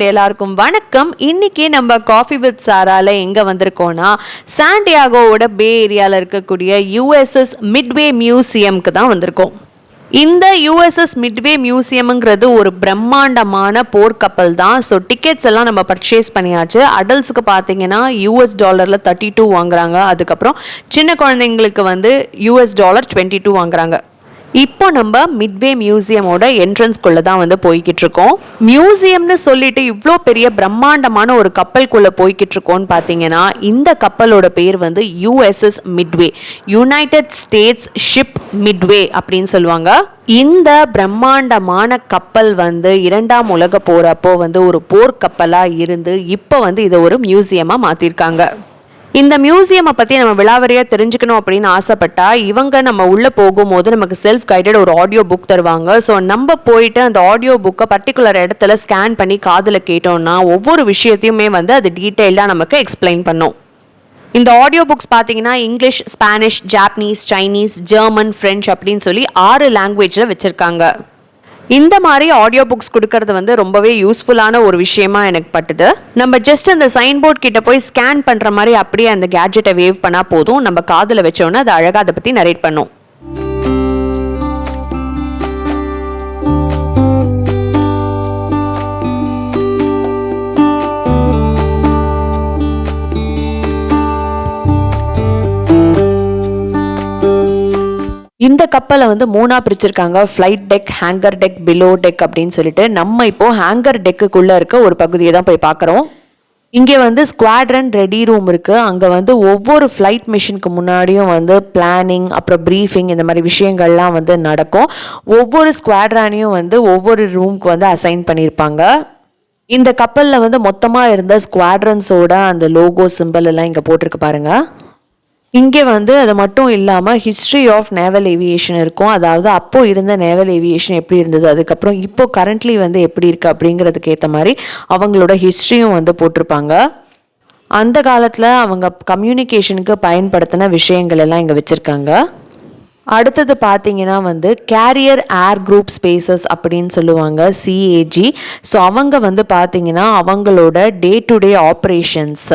Friend எல்லாருக்கும் வணக்கம். இன்னைக்கு நம்ம காஃபி வித் சாரால எங்க வந்திருக்கோம்னா சாண்டியாகோவோட பே ஏரியால இருக்கக்கூடிய யூஎஸ்எஸ் மிட்வே மியூசியம்க்கு தான் வந்திருக்கோம். இந்த யூஎஸ்எஸ் மிட்வே மியூசியம்ங்கிறது ஒரு பிரம்மாண்டமான போர்க்கப்பல் தான். ஸோ டிக்கெட்ஸ் எல்லாம் நம்ம பர்ச்சேஸ் பண்ணியாச்சு. அடல்ட்ஸுக்கு பார்த்தீங்கன்னா யூஎஸ் டாலரில் தேர்ட்டி டூ வாங்குறாங்க. அதுக்கப்புறம் சின்ன குழந்தைங்களுக்கு வந்து யூஎஸ் டாலர் டுவெண்ட்டி டூ வாங்குறாங்க. இப்போ நம்ம மிட்வே மியூசியமோட என்ட்ரன்ஸ்குள்ளே தான் வந்து போய்கிட்டு இருக்கோம் மியூசியம்னு சொல்லிட்டு இவ்வளோ பெரிய பிரம்மாண்டமான ஒரு கப்பல்குள்ளே போய்கிட்டு இருக்கோம்னு பார்த்தீங்கன்னா இந்த கப்பலோட பேர் வந்து USS Midway United States ship Midway அப்படின்னு சொல்லுவாங்க. இந்த பிரம்மாண்டமான கப்பல் வந்து இரண்டாம் உலக போகிறப்போ வந்து ஒரு போர்க்கப்பலாக இருந்து இப்போ வந்து இதை ஒரு மியூசியமாக மாற்றிருக்காங்க இந்த மியூசியமை பற்றி நம்ம விழாவறியாக தெரிஞ்சுக்கணும் அப்படின்னு ஆசைப்பட்டா இவங்க நம்ம உள்ளே போகும்போது நமக்கு செல்ஃப் கைடட் ஒரு ஆடியோ புக் தருவாங்க. ஸோ நம்ம போயிட்டு அந்த ஆடியோ புக்கை பர்டிகுலர் இடத்துல ஸ்கேன் பண்ணி காதில் கேட்டோம்னா ஒவ்வொரு விஷயத்தையுமே வந்து அது டீட்டெயிலாக நமக்கு எக்ஸ்பிளைன் பண்ணும். இந்த ஆடியோ புக்ஸ் பார்த்தீங்கன்னா English Spanish Japanese Chinese German French அப்படின்னு சொல்லி ஆறு லாங்குவேஜில் வச்சுருக்காங்க. இந்த மாதிரி ஆடியோ புக்ஸ் கொடுக்கறது வந்து ரொம்பவே யூஸ்ஃபுல்லான ஒரு விஷயமா எனக்கு பட்டுது. நம்ம ஜஸ்ட் அந்த சைன் போர்ட் கிட்ட போய் ஸ்கேன் பண்ற மாதிரி அப்படியே அந்த கேட்ஜெட்டை வேவ் பண்ணா போதும். நம்ம காதில் வச்சோன்னே அது அழகா அதை பத்தி நரேட் பண்ணும். இந்த கப்பலை வந்து மூணாக பிரிச்சிருக்காங்க. Flight deck hangar deck below deck அப்படின்னு சொல்லிட்டு நம்ம இப்போ ஹேங்கர் டெக்குக்குள்ள இருக்க ஒரு பகுதியை தான் போய் பார்க்குறோம். இங்கே வந்து ஸ்குவாட்ரன் ரெடி ரூம் இருக்குது அங்கே வந்து ஒவ்வொரு ஃப்ளைட் மிஷினுக்கு முன்னாடியும் வந்து பிளானிங் அப்புறம் ப்ரீஃபிங் இந்த மாதிரி விஷயங்கள்லாம் வந்து நடக்கும். ஒவ்வொரு ஸ்குவாட்ரானையும் வந்து ஒவ்வொரு ரூமுக்கு வந்து அசைன் பண்ணியிருப்பாங்க. இந்த கப்பலில் வந்து மொத்தமாக இருந்த ஸ்குவாட்ரன்ஸோட அந்த லோகோ சிம்பிள் எல்லாம் இங்கே போட்டிருக்கு பாருங்கள் இங்கே வந்து அது மட்டும் இல்லாமல் ஹிஸ்ட்ரி ஆஃப் நேவல் ஏவியேஷன் இருக்கும். அதாவது அப்போது இருந்த நேவல் ஏவியேஷன் எப்படி இருந்தது? அதுக்கப்புறம் இப்போது கரண்ட்லி வந்து எப்படி இருக்குது அப்படிங்கிறதுக்கு ஏற்ற மாதிரி அவங்களோட ஹிஸ்ட்ரியும் வந்து போட்டிருப்பாங்க. அந்த காலத்தில் அவங்க கம்யூனிகேஷனுக்கு பயன்படுத்தின விஷயங்கள் எல்லாம் இங்கே வச்சுருக்காங்க. அடுத்தது பார்த்தீங்கன்னா வந்து கேரியர் ஏர் குரூப் ஸ்பேசஸ் அப்படின்னு சொல்லுவாங்க சிஏஜி ஸோ அவங்க வந்து பார்த்தீங்கன்னா அவங்களோட டே டு டே ஆப்ரேஷன்ஸ்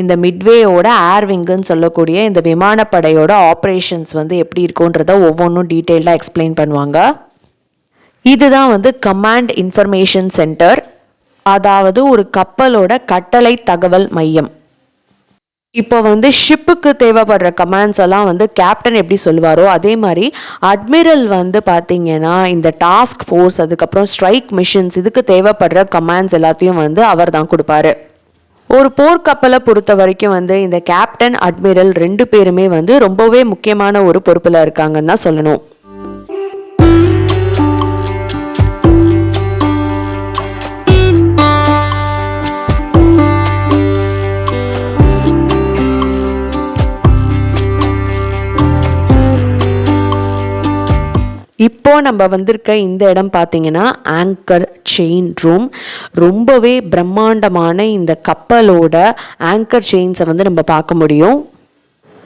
இந்த மிட்வேயோட ஏர் விங்குன்னு சொல்லக்கூடிய இந்த விமானப்படையோட ஆப்ரேஷன்ஸ் வந்து எப்படி இருக்குன்றத ஒவ்வொன்றும் டீட்டெயிலாக எக்ஸ்பிளைன் பண்ணுவாங்க. இதுதான் வந்து கமாண்ட் இன்ஃபர்மேஷன் சென்டர் அதாவது ஒரு கப்பலோட கட்டளை தகவல் மையம். இப்போ வந்து ஷிப்புக்கு தேவைப்படுற கமாண்ட்ஸ் எல்லாம் வந்து கேப்டன் எப்படி சொல்லுவாரோ அதே மாதிரி அட்மிரல் வந்து பார்த்தீங்கன்னா இந்த டாஸ்க் ஃபோர்ஸ் அதுக்கப்புறம் ஸ்ட்ரைக் மிஷின்ஸ் இதுக்கு தேவைப்படுற கமாண்ட்ஸ் எல்லாத்தையும் வந்து அவர் தான் கொடுப்பாரு. ஒரு போர்க்கப்பலை பொறுத்த வரைக்கும் வந்து இந்த கேப்டன் அட்மிரல் ரெண்டு பேருமே வந்து ரொம்பவே முக்கியமான ஒரு பொறுப்பில் இருக்காங்கன்னு தான் சொல்லணும். இப்போ நம்ம வந்திருக்க இந்த இடம் பார்த்தீங்கன்னா ஆங்கர் செயின் ரூம் ரொம்பவே பிரம்மாண்டமான இந்த கப்பலோட ஆங்கர் செயின்ஸை வந்து நம்ம பார்க்க முடியும்.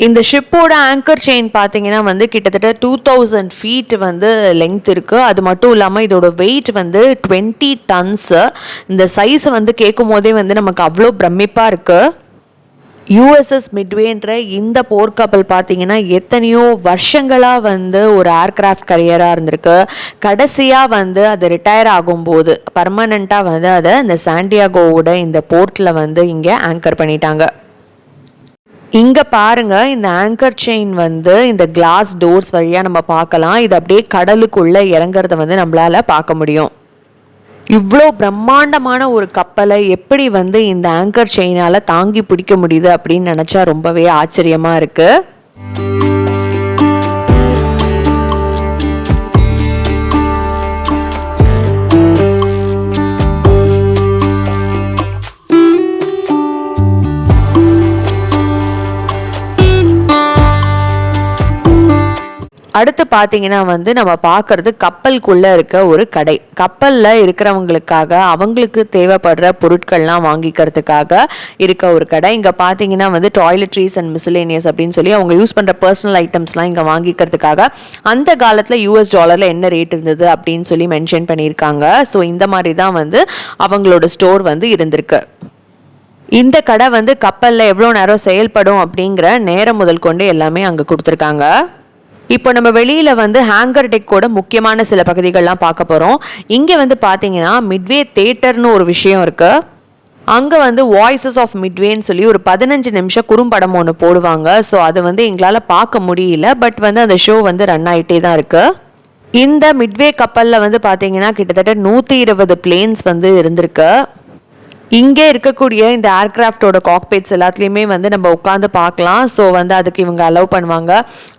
இந்த ஷிப்போட ஆங்கர் செயின் பார்த்தீங்கன்னா வந்து கிட்டத்தட்ட டூ தௌசண்ட் ஃபீட் வந்து லெங்த் இருக்குது அது மட்டும் இல்லாமல் இதோட வெயிட் வந்து டுவெண்ட்டி டன்ஸு இந்த சைஸ் வந்து கேட்கும் போதே வந்து நமக்கு அவ்வளோ பிரமிப்பாக இருக்குது யூஎஸ்எஸ் மிட்வேன்ற இந்த போர்க்கப்பல் பார்த்தீங்கன்னா எத்தனையோ வருஷங்களாக வந்து ஒரு ஏர்கிராஃப்ட் கரியராக இருந்திருக்கு. கடைசியாக வந்து அது ரிட்டையர் ஆகும்போது பர்மனண்ட்டாக வந்து அதை இந்த சாண்டியாகோவோட இந்த போர்ட்டில் வந்து இங்கே ஆங்கர் பண்ணிட்டாங்க. இங்கே பாருங்க இந்த ஆங்கர் செயின் வந்து இந்த கிளாஸ் டோர்ஸ் வழியாக நம்ம பார்க்கலாம். இது அப்படியே கடலுக்குள்ளே இறங்குறத வந்து நம்மளால பார்க்க முடியும். இவ்வளோ பிரம்மாண்டமான ஒரு கப்பலை எப்படி வந்து இந்த ஆங்கர் செயினால தாங்கி பிடிக்க முடியுது அப்படின்னு நினச்சா ரொம்பவே ஆச்சரியமாக இருக்குது அடுத்து பார்த்தீங்கன்னா வந்து நம்ம பார்க்கறது கப்பலுக்குள்ளே இருக்க ஒரு கடை. கப்பலில் இருக்கிறவங்களுக்காக அவங்களுக்கு தேவைப்படுற பொருட்கள்லாம் வாங்கிக்கிறதுக்காக இருக்க ஒரு கடை. இங்கே பார்த்தீங்கன்னா வந்து டாய்லெட்ரிஸ் அண்ட் மிஸ்லேனியஸ் அப்படின்னு சொல்லி அவங்க யூஸ் பண்ணுற பர்சனல் ஐட்டம்ஸ்லாம் இங்கே வாங்கிக்கிறதுக்காக அந்த காலத்தில் யூஎஸ் டாலரில் என்ன ரேட் இருந்தது அப்படின்னு சொல்லி மென்ஷன் பண்ணியிருக்காங்க. ஸோ இந்த மாதிரி தான் வந்து அவங்களோட ஸ்டோர் வந்து இருந்திருக்கு. இந்த கடை வந்து கப்பலில் எவ்வளோ நேரம் செயல்படும் அப்படிங்கிற நேரம் முதல் கொண்டு எல்லாமே அங்கே கொடுத்துருக்காங்க. இப்போ நம்ம வெளியில் வந்து ஹேங்கர் டெக்கோட முக்கியமான சில பகுதிகள்லாம் பார்க்க போகிறோம் இங்கே வந்து பார்த்தீங்கன்னா மிட்வே தேட்டர்னு ஒரு விஷயம் இருக்குது அங்கே வந்து வாய்ஸஸ் ஆஃப் மிட்வேன்னு சொல்லி ஒரு பதினஞ்சு நிமிஷம் குறும்படம் ஒன்று போடுவாங்க. ஸோ அது வந்து எங்களால் பார்க்க முடியல. பட் வந்து அந்த ஷோ வந்து ரன் ஆகிட்டே தான் இருக்குது இந்த மிட்வே கப்பலில் வந்து பார்த்தீங்கன்னா கிட்டத்தட்ட நூற்றி இருபது பிளேன்ஸ் வந்து இருந்திருக்கு. இங்கே இருக்கக்கூடிய இந்த ஏர்க்ராஃப்டோட காக்பேட்ஸ் எல்லாத்துலேயுமே வந்து நம்ம உட்காந்து பார்க்கலாம். ஸோ வந்து அதுக்கு இவங்க அலோவ் பண்ணுவாங்க.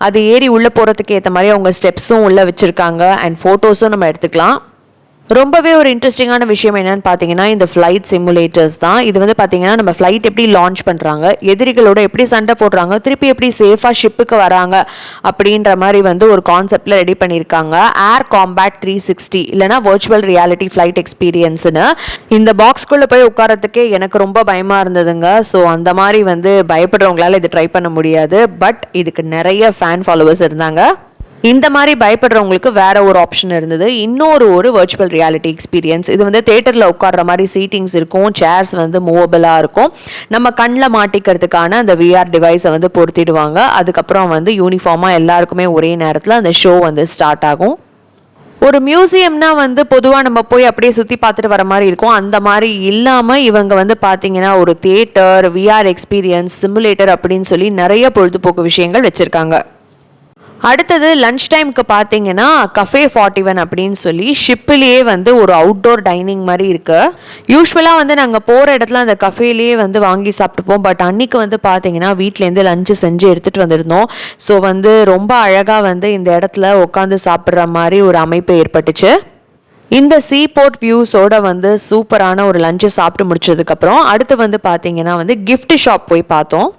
அது ஏறி உள்ளே போகிறதுக்கு ஏற்ற மாதிரி அவங்க ஸ்டெப்ஸும் உள்ளே வச்சுருக்காங்க. அண்ட் ஃபோட்டோஸும் நம்ம எடுத்துக்கலாம். ரொம்பவே ஒரு இன்ட்ரெஸ்டிங்கான விஷயம் என்னன்னு பார்த்தீங்கன்னா இந்த ஃப்ளைட் சிமுலேட்டர்ஸ் தான். இது வந்து பார்த்தீங்கன்னா நம்ம ஃப்ளைட் எப்படி லான்ச் பண்ணுறாங்க எதிரிகளோட எப்படி சண்டை போடுறாங்க திருப்பி எப்படி சேஃபாக ஷிப்புக்கு வராங்க அப்படின்ற மாதிரி வந்து ஒரு கான்செப்டில் ரெடி பண்ணியிருக்காங்க. ஏர் காம்பேட் த்ரீ சிக்ஸ்டி இல்லைனா வர்ச்சுவல் ரியாலிட்டி ஃப்ளைட் எக்ஸ்பீரியன்ஸ்னு இந்த பாக்ஸ்குள்ளே போய் உட்காரத்துக்கே எனக்கு ரொம்ப பயமாக இருந்ததுங்க. ஸோ அந்த மாதிரி வந்து பயப்படுறவங்களால இது ட்ரை பண்ண முடியாது. பட் இதுக்கு நிறைய ஃபேன் ஃபாலோவர்ஸ் இருந்தாங்க. இந்த மாதிரி பயப்படுறவங்களுக்கு வேற ஒரு ஆப்ஷன் இருந்தது. இன்னொரு ஒரு வர்ச்சுவல் ரியாலிட்டி எக்ஸ்பீரியன்ஸ் இது வந்து தேட்டரில் உட்காடுற மாதிரி சீட்டிங்ஸ் இருக்கும் சேர்ஸ் வந்து மூவபிளாக இருக்கும். நம்ம கண்ணில் மாட்டிக்கிறதுக்கான அந்த விஆர் டிவைஸை வந்து பொருத்திடுவாங்க. அதுக்கப்புறம் வந்து யூனிஃபார்மாக எல்லாருக்குமே ஒரே நேரத்தில் அந்த ஷோ வந்து ஸ்டார்ட் ஆகும். ஒரு மியூசியம்னா வந்து பொதுவாக நம்ம போய் அப்படியே சுற்றி பார்த்துட்டு வர மாதிரி இருக்கும். அந்த மாதிரி இல்லாமல் இவங்க வந்து பார்த்தீங்கன்னா ஒரு தேட்டர் விஆர் எக்ஸ்பீரியன்ஸ் சிமுலேட்டர் அப்படின்னு சொல்லி நிறைய பொழுதுபோக்கு விஷயங்கள் வச்சுருக்காங்க. அடுத்தது லன்ச் டைமுக்கு பார்த்தீங்கன்னா கஃபே ஃபார்ட்டி ஒன் அப்படின்னு சொல்லி ஷிப்பிலேயே வந்து ஒரு அவுட்டோர் டைனிங் மாதிரி இருக்குது யூஸ்வலாக வந்து நாங்கள் போகிற இடத்துல அந்த கஃபேலேயே வந்து வாங்கி சாப்பிட்டுப்போம். பட் அன்னைக்கு வந்து பார்த்தீங்கன்னா வீட்டிலேருந்து லஞ்சு செஞ்சு எடுத்துகிட்டு வந்திருந்தோம். ஸோ வந்து ரொம்ப அழகாக வந்து இந்த இடத்துல உட்காந்து சாப்பிட்ற மாதிரி ஒரு அமைப்பு ஏற்பட்டுச்சு. இந்த சீ போர்ட் வியூஸோட வந்து சூப்பரான ஒரு லஞ்சு சாப்பிட்டு முடிச்சதுக்கப்புறம் அடுத்து வந்து பார்த்தீங்கன்னா வந்து கிஃப்ட் ஷாப் போய் பார்த்தோம்.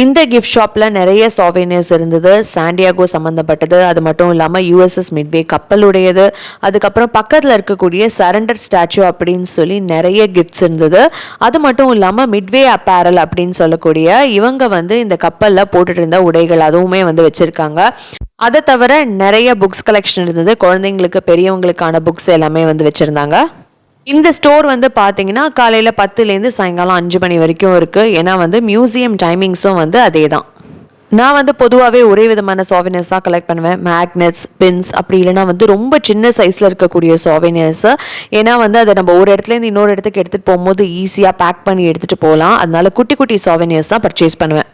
இந்த கிஃப்ட் ஷாப்பில் நிறைய சாவேனியர்ஸ் இருந்தது. சாண்டியாகோ சம்மந்தப்பட்டது அது மட்டும் இல்லாமல் யூஎஸ்எஸ் மிட்வே கப்பலுடையது. அதுக்கப்புறம் பக்கத்தில் இருக்கக்கூடிய சரண்டர் ஸ்டாச்சு அப்படின்னு சொல்லி நிறைய கிஃப்ட்ஸ் இருந்தது. அது மட்டும் இல்லாமல் மிட்வே அப்பேரல் அப்படின்னு சொல்லக்கூடிய இவங்க வந்து இந்த கப்பலில் போட்டுட்டு இருந்த உடைகள் அதுவுமே வந்து வச்சுருக்காங்க. அதை தவிர நிறைய புக்ஸ் கலெக்ஷன் இருந்தது. குழந்தைங்களுக்கு பெரியவங்களுக்கான புக்ஸ் எல்லாமே வந்து வச்சுருந்தாங்க. இந்த ஸ்டோர் வந்து பார்த்தீங்கன்னா காலையில் பத்துலேருந்து சாயங்காலம் அஞ்சு மணி வரைக்கும் இருக்குது ஏன்னா வந்து மியூசியம் டைமிங்ஸும் வந்து அதே தான் நான் வந்து பொதுவாகவே ஒரே விதமான சாவினியர்ஸ் தான் கலெக்ட் பண்ணுவேன். மேக்னெட்ஸ் பின்ஸ் அப்படி இல்லைனா வந்து ரொம்ப சின்ன சைஸில் இருக்கக்கூடிய சாவினர்ஸ் ஏன்னா வந்து அதை நம்ம ஒரு இடத்துலேருந்து இன்னொரு இடத்துக்கு எடுத்துகிட்டு போகும்போது ஈஸியாக பேக் பண்ணி எடுத்துகிட்டு போகலாம். அதனால குட்டி குட்டி சாவினியர்ஸ் தான் பர்ச்சேஸ் பண்ணுவேன்.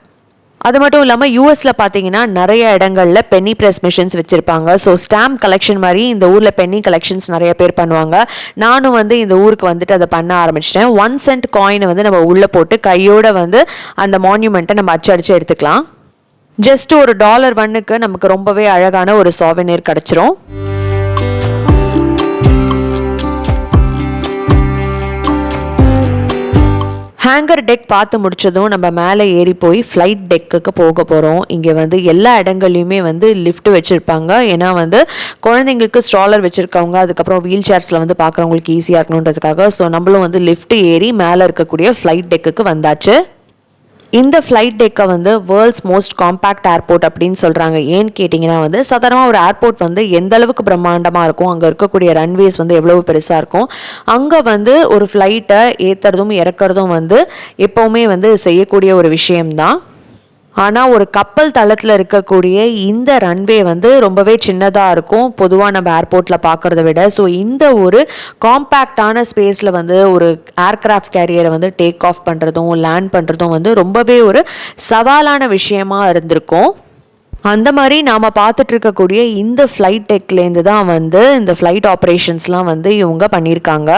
அது மட்டும் இல்லாமல் யூஎஸில் பார்த்தீங்கன்னா நிறைய இடங்களில் பென்னி ப்ரெஸ் மிஷின்ஸ் வச்சுருப்பாங்க. ஸோ ஸ்டாம்ப் கலெக்ஷன் மாதிரி இந்த ஊரில் பென்னி கலெக்ஷன்ஸ் நிறைய பேர் பண்ணுவாங்க. நானும் வந்து இந்த ஊருக்கு வந்துட்டு அதை பண்ண ஆரம்பிச்சிட்டேன். ஒன் சென்ட் காயினை வந்து நம்ம உள்ளே போட்டு கையோட வந்து அந்த மான்யூமெண்ட்டை நம்ம அச்சடிச்சு எடுத்துக்கலாம். ஜஸ்ட் ஒரு டாலர் ஒன்னுக்கு நமக்கு ரொம்பவே அழகான ஒரு சாவினியர் கிடச்சிரும். ஹேங்கர் டெக் பார்த்து முடிச்சதும் நம்ம மேலே ஏறி போய் ஃப்ளைட் டெக்குக்கு போக போகிறோம் இங்கே வந்து எல்லா இடங்கள்லையுமே வந்து லிஃப்ட் வச்சுருப்பாங்க. ஏன்னா வந்து குழந்தைங்களுக்கு ஸ்ட்ராலர் வச்சுருக்கவங்க அதுக்கப்புறம் வீல் சேர்ஸில் வந்து பார்க்குறவங்களுக்கு ஈஸியாக இருக்கணுன்றதுக்காக. ஸோ நம்மளும் வந்து லிஃப்ட் ஏறி மேலே இருக்கக்கூடிய ஃப்ளைட் டெக்குக்கு வந்தாச்சு. இந்த ஃப்ளைட் டெக்கை வந்து வேர்ல்ட்ஸ் மோஸ்ட் காம்பேக்ட் ஏர்போர்ட் அப்படின்னு சொல்கிறாங்க ஏன்னு கேட்டிங்கன்னா வந்து சாதாரணமாக ஒரு ஏர்போர்ட் வந்து எந்த அளவுக்கு பிரம்மாண்டமாக இருக்கும் அங்கே இருக்கக்கூடிய ரன்வேஸ் வந்து எவ்வளவு பெருசாக இருக்கும் அங்கே வந்து ஒரு ஃப்ளைட்டை ஏற்றுறதும் இறக்குறதும் வந்து எப்போவுமே வந்து செய்யக்கூடிய ஒரு விஷயம்தான். ஆனால் ஒரு கப்பல் தளத்தில் இருக்கக்கூடிய இந்த ரன்வே வந்து ரொம்பவே சின்னதாக இருக்கும். பொதுவாக நம்ம ஏர்போர்ட்டில் பார்க்குறத விட. ஸோ இந்த ஒரு காம்பேக்டான ஸ்பேஸில் வந்து ஒரு ஏர்க்ராஃப்ட் கேரியரை வந்து டேக் ஆஃப் பண்ணுறதும் லேண்ட் பண்ணுறதும் வந்து ரொம்பவே ஒரு சவாலான விஷயமா இருந்திருக்கும். அந்த மாதிரி நாம் பார்த்துட்டு இருக்கக்கூடிய இந்த ஃப்ளைட் டெக்லேருந்து தான் வந்து இந்த ஃப்ளைட் ஆப்ரேஷன்ஸ்லாம் வந்து இவங்க பண்ணியிருக்காங்க.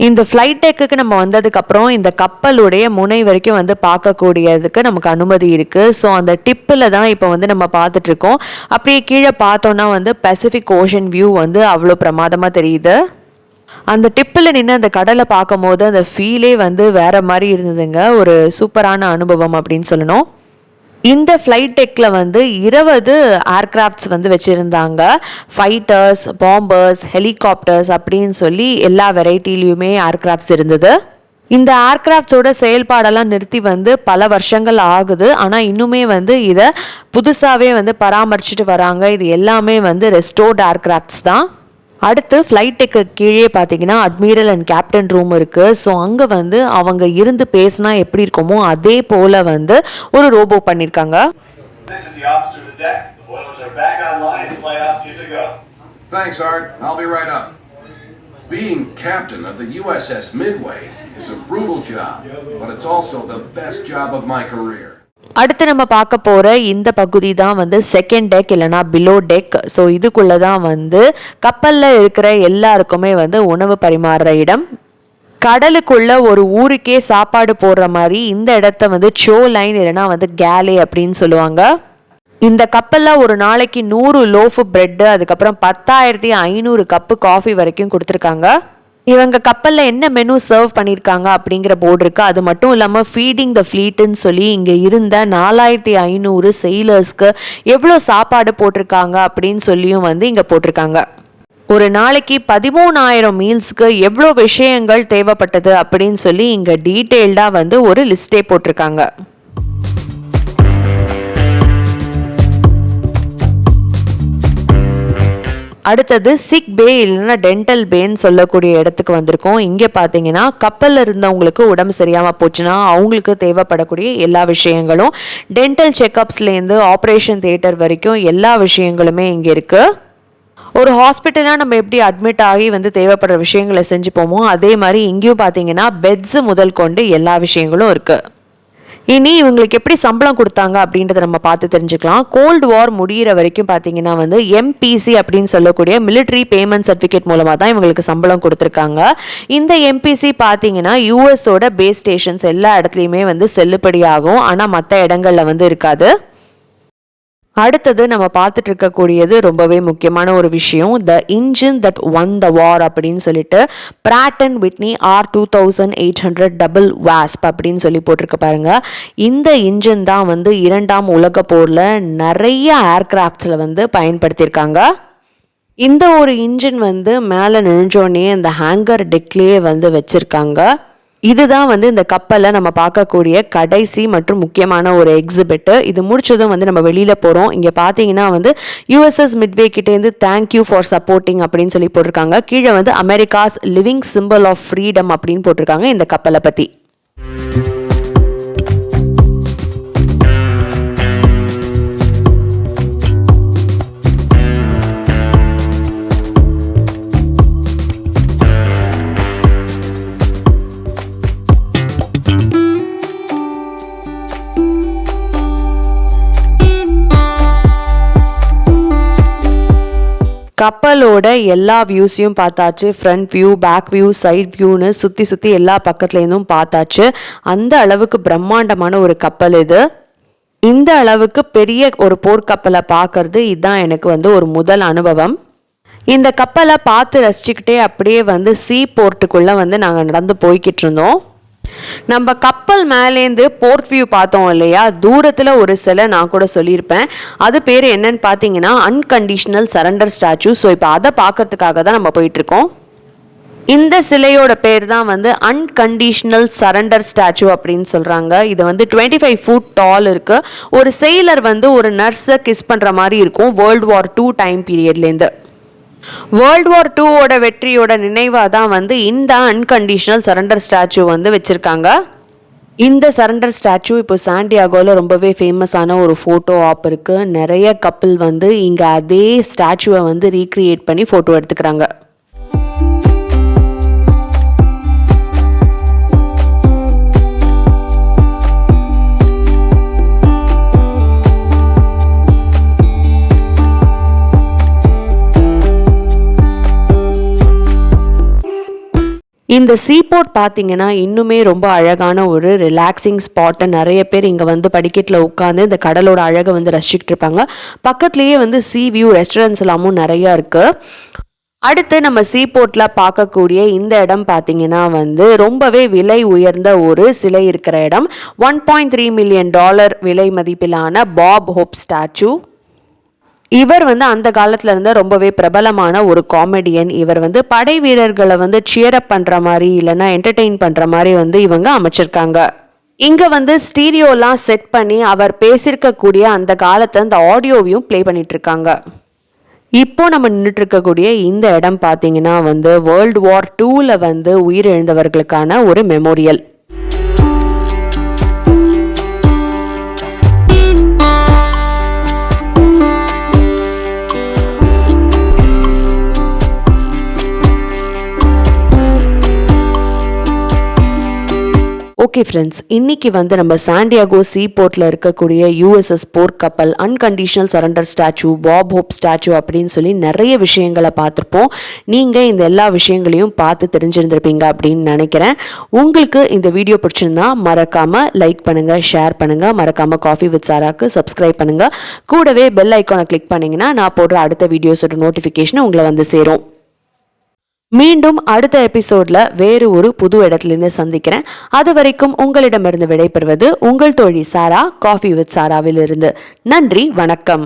இந்த ஃப்ளைட் டெக்குக்கு நம்ம வந்ததுக்கப்புறம் இந்த கப்பலுடைய முனை வரைக்கும் வந்து பார்க்கக்கூடியதுக்கு நமக்கு அனுமதி இருக்குது ஸோ அந்த டிப்பில் தான் இப்போ வந்து நம்ம பார்த்துட்ருக்கோம். அப்படியே கீழே பார்த்தோன்னா வந்து பசிஃபிக் ஓஷன் வியூ வந்து அவ்வளோ பிரமாதமாக தெரியுது. அந்த டிப்பில் நின்று அந்த கடலை பார்க்கும்போது அந்த ஃபீலே வந்து வேற மாதிரி இருந்ததுங்க. ஒரு சூப்பரான அனுபவம் அப்படின்னு சொல்லணும். இந்த ஃப்ளைட் டெக்கில் வந்து இருபது ஏர்கிராஃப்ட்ஸ் வந்து வச்சுருந்தாங்க. ஃபைட்டர்ஸ் பாம்பர்ஸ் ஹெலிகாப்டர்ஸ் அப்படின்னு சொல்லி எல்லா வெரைட்டிலையுமே ஏர்கிராஃப்ட்ஸ் இருந்தது. இந்த ஏர்கிராஃப்ட்ஸோட செயல்பாடெல்லாம் நிறுத்தி வந்து பல வருஷங்கள் ஆகுது. ஆனால் இன்னுமே வந்து இதை புதுசாகவே வந்து பராமரிச்சுட்டு வராங்க. இது எல்லாமே வந்து ரெஸ்டோர்ட் ஏர்கிராஃப்ட்ஸ் தான். அடுத்து ஃப்ளைட் டெக்கு கீழே பார்த்தீங்கன்னா அட்மிரல் அண்ட் கேப்டன் ரூம் இருக்குது ஸோ அங்கே வந்து அவங்க இருந்து பேசினா எப்படி இருக்குமோ அதே போல் வந்து ஒரு ரோபோ பண்ணியிருக்காங்க. Thanks, Art. I'll be right up. Being captain of the USS Midway is a brutal job, but it's also the best job of my career. அடுத்து நம்ம பார்க்க போகிற இந்த பகுதி தான் வந்து செகண்ட் டெக் இல்லைனா பிலோ டெக் ஸோ இதுக்குள்ளே தான் வந்து கப்பலில் இருக்கிற எல்லாருக்குமே வந்து உணவு பரிமாறுற இடம். கடலுக்குள்ள ஒரு ஊருக்கே சாப்பாடு போடுற மாதிரி இந்த இடத்த வந்து சோ லைன் இல்லைனா வந்து கேலே அப்படின்னு சொல்லுவாங்க. இந்த கப்பலில் ஒரு நாளைக்கு நூறு லோஃபு பிரெட்டு அதுக்கப்புறம் பத்தாயிரத்தி ஐநூறு கப்பு காஃபி வரைக்கும் கொடுத்துருக்காங்க. இவங்க கப்பலில் என்ன மெனு சர்வ் பண்ணியிருக்காங்க அப்படிங்கிற போர்டு இருக்குது அது மட்டும் இல்லாமல் ஃபீடிங் த ஃப்ளீட்டுன்னு சொல்லி இங்கே இருந்த நாலாயிரத்தி ஐநூறு செயிலர்ஸ்க்கு எவ்வளோ சாப்பாடு போட்டிருக்காங்க அப்படின்னு சொல்லியும் வந்து இங்கே போட்டிருக்காங்க. ஒரு நாளைக்கு பதிமூணாயிரம் மீல்ஸ்க்கு எவ்வளோ விஷயங்கள் தேவைப்பட்டது அப்படின்னு சொல்லி இங்கே டீட்டெயில்டாக வந்து ஒரு லிஸ்ட்டே போட்டிருக்காங்க. அடுத்தது சிக் பே இல்லைன்னா டென்டல் பேன்னு சொல்லக்கூடிய இடத்துக்கு வந்திருக்கோம். இங்கே பார்த்தீங்கன்னா கப்பலில் இருந்தவங்களுக்கு உடம்பு சரியாமல் போச்சுன்னா அவங்களுக்கு தேவைப்படக்கூடிய எல்லா விஷயங்களும் டென்டல் செக்கப்ஸ்லேருந்து ஆப்ரேஷன் தியேட்டர் வரைக்கும் எல்லா விஷயங்களுமே இங்கே இருக்குது ஒரு ஹாஸ்பிட்டலாக நம்ம எப்படி அட்மிட் ஆகி வந்து தேவைப்படுற விஷயங்களை செஞ்சுப்போமோ அதே மாதிரி இங்கேயும் பார்த்தீங்கன்னா பெட்ஸு முதல் கொண்டு எல்லா விஷயங்களும் இருக்குது இனி இவங்களுக்கு எப்படி சம்பளம் கொடுத்தாங்க அப்படின்றத நம்ம பார்த்து தெரிஞ்சுக்கலாம். கோல்டு வார் முடியிற வரைக்கும் பார்த்தீங்கன்னா வந்து எம்பிசி அப்படின்னு சொல்லக்கூடிய மிலிட்ரி பேமெண்ட் சர்டிஃபிகேட் மூலமாக தான் இவங்களுக்கு சம்பளம் கொடுத்துருக்காங்க. இந்த எம்பிசி பார்த்தீங்கன்னா யூஎஸோட பேஸ் ஸ்டேஷன்ஸ் எல்லா இடத்துலையுமே வந்து செல்லுபடியாகும். ஆனால் மற்ற இடங்கள்ல வந்து இருக்காது. அடுத்தது நம்ம பார்த்துட்டு இருக்கக்கூடியது ரொம்பவே முக்கியமான ஒரு விஷயம் the engine that won the war அப்படின்னு சொல்லிட்டு Pratt and Whitney R two thousand eight hundred double Wasp அப்படின்னு சொல்லி போட்டிருக்க பாருங்க. இந்த இன்ஜின் தான் வந்து இரண்டாம் உலக போரில் நிறைய ஏர்கிராஃப்ட்ஸில் வந்து பயன்படுத்தியிருக்காங்க. இந்த ஒரு இன்ஜின் வந்து மேலே நினைஞ்சோடனே இந்த ஹேங்கர் டெக்லேயே வந்து வச்சுருக்காங்க. இதுதான் வந்து இந்த கப்பலில் நம்ம பார்க்கக்கூடிய கடைசி மற்றும் முக்கியமான ஒரு எக்ஸிபிட்டு இது முடிச்சதும் வந்து நம்ம வெளியில் போகிறோம் இங்கே பார்த்தீங்கன்னா வந்து யூஎஸ்எஸ் மிட்வே கிட்டேருந்து தேங்க்யூ ஃபார் சப்போர்ட்டிங் அப்படின்னு சொல்லி போட்டிருக்காங்க. கீழே வந்து America's living symbol of freedom அப்படின்னு போட்டிருக்காங்க இந்த கப்பலை பற்றி கப்பலோட எல்லா வியூஸையும் பார்த்தாச்சு. Front view back view side வியூன்னு சுற்றி சுற்றி எல்லா பக்கத்துலேருந்தும் பார்த்தாச்சு. அந்த அளவுக்கு பிரம்மாண்டமான ஒரு கப்பல் இது. இந்த அளவுக்கு பெரிய ஒரு போர்க்கப்பலை பார்க்கறது இதுதான் எனக்கு வந்து ஒரு முதல் அனுபவம். இந்த கப்பலை பார்த்து ரசிச்சுக்கிட்டே அப்படியே வந்து சீ போர்ட்டுக்குள்ளே வந்து நாங்கள் நடந்து போய்கிட்டு இருந்தோம் நம்ம கப்பல் மேலேருந்து போர்ட் வியூ பார்த்தோம் இல்லையா? தூரத்தில் ஒரு சிலை நான் கூட சொல்லியிருப்பேன். அது பேர் என்னன்னு பார்த்தீங்கன்னா அன்கண்டிஷனல் சரண்டர் ஸ்டாச்சு ஸோ இப்போ அதை பார்க்கறதுக்காக தான் நம்ம போயிட்டுருக்கோம். இந்த சிலையோட பேர் தான் வந்து அன்கண்டிஷ்னல் சரண்டர் ஸ்டாச்சு அப்படின்னு சொல்கிறாங்க இது வந்து டுவெண்ட்டி ஃபைவ் ஃபுட் டால் இருக்குது ஒரு செயலர் வந்து ஒரு நர்ஸை கிஸ் பண்ணுற மாதிரி இருக்கும். வேர்ல்டு வார் டூ டைம் பீரியட்லேருந்து வேர்ல்டு வார் டூவோட வெற்றியோட நினைவாக தான் வந்து இந்த அன்கண்டிஷனல் சரண்டர் ஸ்டாச்சு வந்து வச்சுருக்காங்க. இந்த சரண்டர் ஸ்டாச்சு இப்போ சாண்டியாகோவில் ரொம்பவே ஃபேமஸான ஒரு ஃபோட்டோ ஆப் இருக்குது நிறைய கப்பல் வந்து இங்கே அதே ஸ்டாச்சுவை வந்து ரீக்ரியேட் பண்ணி ஃபோட்டோ எடுத்துக்கிறாங்க. இந்த சீபோர்ட் பார்த்தீங்கன்னா இன்னுமே ரொம்ப அழகான ஒரு ரிலாக்ஸிங் ஸ்பாட்டை நிறைய பேர் இங்கே வந்து படிக்கட்டில் உட்காந்து இந்த கடலோட அழகை வந்து ரசிச்சுக்கிட்டு இருப்பாங்க. பக்கத்துலேயே வந்து சீ வியூ ரெஸ்டாரண்ட்ஸ் எல்லாமும் நிறையா இருக்குது அடுத்து நம்ம சீபோர்ட்டில் பார்க்கக்கூடிய இந்த இடம் பார்த்தீங்கன்னா வந்து ரொம்பவே விலை உயர்ந்த ஒரு சிலை இருக்கிற இடம். One point three million dollar விலை மதிப்பிலான பாப் ஹோப் ஸ்டாச்சு இவர் வந்து அந்த காலத்துல இருந்த ரொம்பவே பிரபலமான ஒரு காமெடியன் இவர் வந்து படை வீரர்களை வந்து சியரப் பண்ற மாதிரி இல்லைன்னா என்டர்டெயின் பண்ற மாதிரி வந்து இவங்க அமைச்சிருக்காங்க. இங்க வந்து ஸ்டீரியோலாம் செட் பண்ணி அவர் பேசியிருக்கக்கூடிய அந்த காலத்தை அந்த ஆடியோவையும் ப்ளே பண்ணிட்டு இருக்காங்க இப்போ நம்ம நின்றுட்டு இருக்கக்கூடிய இந்த இடம் பார்த்தீங்கன்னா வந்து வேர்ல்டு வார் டூவில் வந்து உயிரிழந்தவர்களுக்கான ஒரு மெமோரியல் ஓகே ஃப்ரெண்ட்ஸ் இன்னைக்கு வந்து நம்ம சாண்டியாகோ சீ போர்ட்டில் இருக்கக்கூடிய யூஎஸ்எஸ் போர் கப்பல் unconditional surrender statue Bob Hope statue அப்படின்னு சொல்லி நிறைய விஷயங்களை பார்த்துருப்போம். நீங்கள் இந்த எல்லா விஷயங்களையும் பார்த்து தெரிஞ்சிருந்திருப்பீங்க அப்படின்னு நினைக்கிறேன். உங்களுக்கு இந்த வீடியோ பிடிச்சிருந்தா மறக்காமல் லைக் பண்ணுங்கள் ஷேர் பண்ணுங்கள் மறக்காமல் காஃபி வித் சாராக்கு சப்ஸ்கிரைப் பண்ணுங்கள் கூடவே பெல் ஐக்கானை கிளிக் பண்ணிங்கன்னா நான் போடுற அடுத்த வீடியோஸோட நோட்டிஃபிகேஷன் உங்களை வந்து சேரும். மீண்டும் அடுத்த எபிசோட்ல வேறு ஒரு புது இடத்துலேருந்து சந்திக்கிறேன். அது வரைக்கும் உங்களிடமிருந்து விடைபெறுவது உங்கள் தோழி சாரா காஃபி வித் சாராவில் இருந்து நன்றி வணக்கம்.